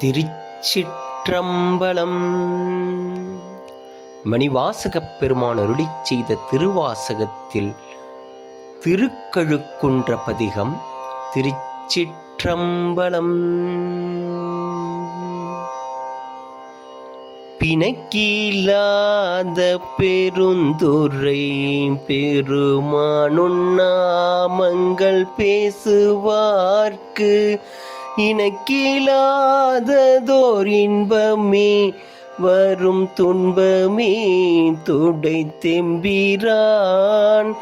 திருச்சிற்றம்பலம். மணிவாசகப் பெருமான் அருளி செய்த திருவாசகத்தில் திருக்கழுக்குன்ற பதிகம் திருச்சிற்றம்பலம். பிணக்கில்லாத பெருந்துரை பெருமானுண்ணாமங்கள் பேசுவார்க்கு இனக்கிலாததோர் இன்பமே வரும் துன்பமே துடை தெம்பிரான்.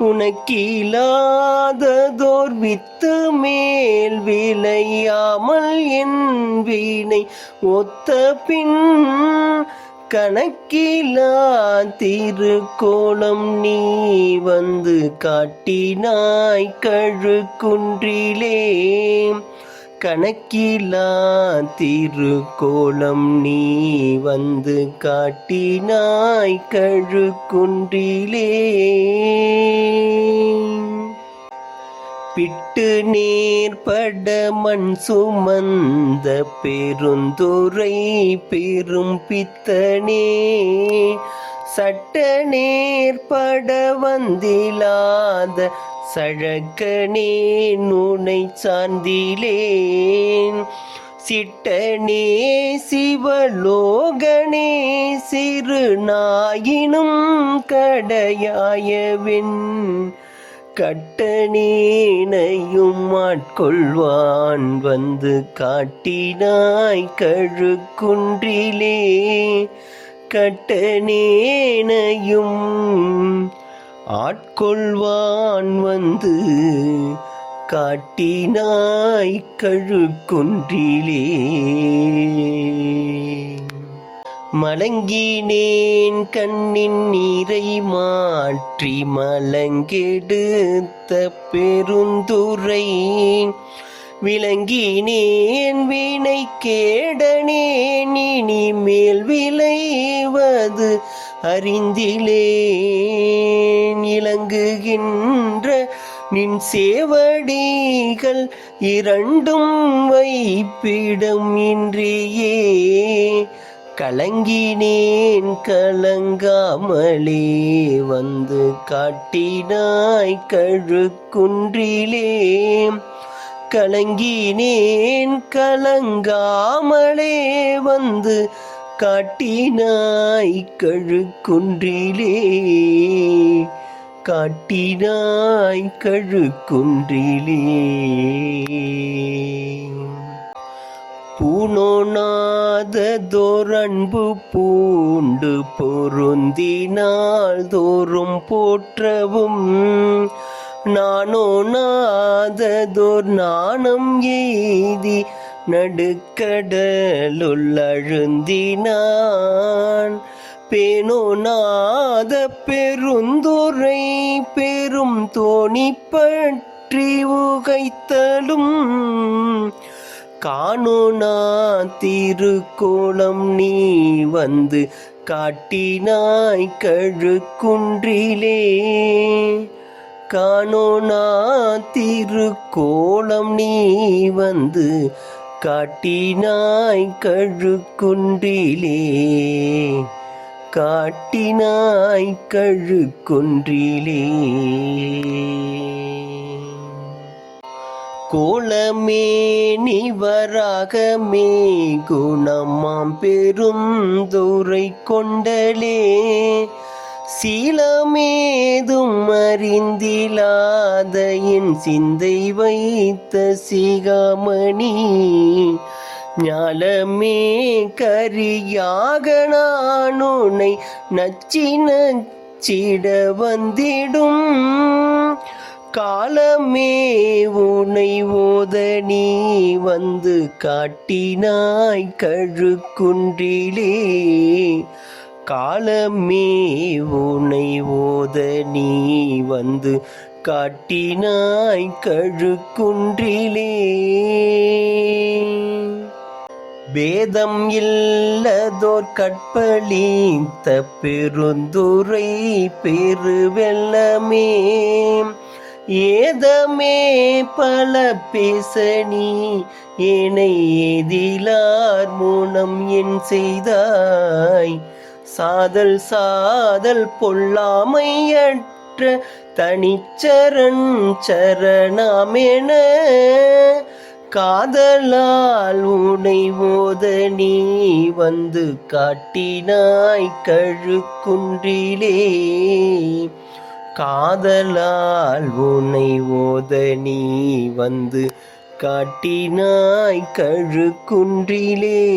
உனக்கிலாததோர் வித்து மேல் விளையாமல் என் வீணை ஒத்த பின் கணக்கிலா திருக்கோளம் நீ வந்து காட்டினாய் கழுக்குன்றிலே. கணக்கிலா திருக்கோலம் நீ வந்து காட்டினாய் கழுக்குன்றிலே. பிட்டு நேர்பட மண் சுமந்த பெருந்துரை பெரும் பித்தனே. சட்ட நேர்பட வந்திலாத சழக்கனே நுனை சாந்திலேன் சிட்டனே சிவலோகனே சிறுநாயினும் கடையாயவின். கட்டனேனையும் ஆட்கொள்வான் வந்து காட்டினாய் கழுக்குன்றிலே. கட்டணேனையும் ஆட்கொள்வான் வந்து காட்டினாய் கழுக்குன்றிலே. மலங்கினேன் கண்ணின் நீரை மாற்றி மலங்கெடுத்த பெருந்துரை விளங்கி நீன் வினை கேடனேன் இனி மேல் விளைவது அறிந்திலேன். இலங்குகின்ற நின் சேவடிகள் இரண்டும் வைப்பிடம் இன்றியே. கலங்கினேன் கலங்காமலே வந்து காட்டினாய் கழுக்குன்றிலே. கலங்கினேன். கலங்காமலே வந்து காட்டினாய் கழுக்குன்றிலே. காட்டினாய் கழுக்குன்றிலே. பூணோனாததோரன்பு பூண்டு பொருந்தினால் தோறும் போற்றவும். நானோ நாததோர் நாணம் எய்தி நடுக்கடலுள்ளழுந்தினான். நாத பெருந்துரை பெரும் தோணி பற்றி உகைத்தலும். காணோனா திருக்கோளம் நீ வந்து காட்டினாய் கழுக்குன்றிலே. காணோனா திருக்கோளம் நீ வந்து காட்டினாய் கழுக்குன்றிலே. காட்டினாய் கழுக்குன்றிலே. கோலமே நிவராகமே குணமாம் பெரும் துரை கொண்டலே. சீலமேதும் அறிந்திலாத என் சிந்தை வைத்த சிகாமணி ஞாலமே கரியாக நான் உன்னை நச்சி நச்சிட வந்திடும். காலமே உனை ஓத நீ வந்து காட்டினாய் கழுக்குன்றிலே. காலமே உனை ஓத நீ வந்து காட்டினாய் கழுக்குன்றிலே. பேதம் இல்லதோர் கற்பளித்த பெருந்துரை பெருவெல்லமே ஏதமே பல பேசணி நீ ஏனை ஏதிலார் மூனம் என் செய்தாய். சாதல் சாதல் பொல்லாமையற்ற தனிச்சரண் சரணமென காதலால் உனை ஓத நீ வந்து காட்டினாய் கழுக்குன்றிலே. காதலால் உனை ஓத நீ வந்து காட்டினாய் கழுக்குன்றிலே.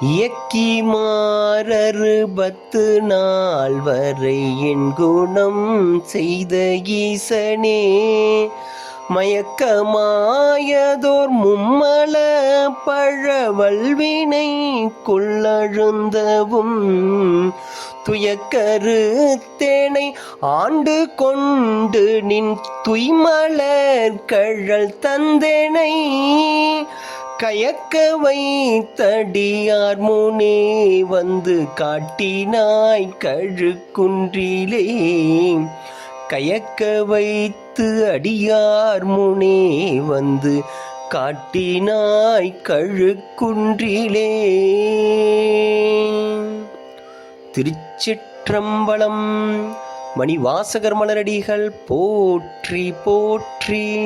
இயக்கி மாறறு பத்து நாள் வரை என் குணம் செய்த ஈசனே. மயக்கமாயதோர் மும்மல பழவல்வினை கொள்ளழுந்தவும் துயக்கரு தேனை ஆண்டு கொண்டு நின் துய்மலர் கழல் தந்தேனை. கயக்க வைத்தடியார் முனே வந்து காட்டினாய் கழுக்குன்றிலே. கயக்க வைத்து அடியார் முனே வந்து காட்டினாய் கழுக்குன்றிலே. திருச்சிற்றம்பலம் மணிவாசகர் மலரடிகள் போற்றி போற்றி.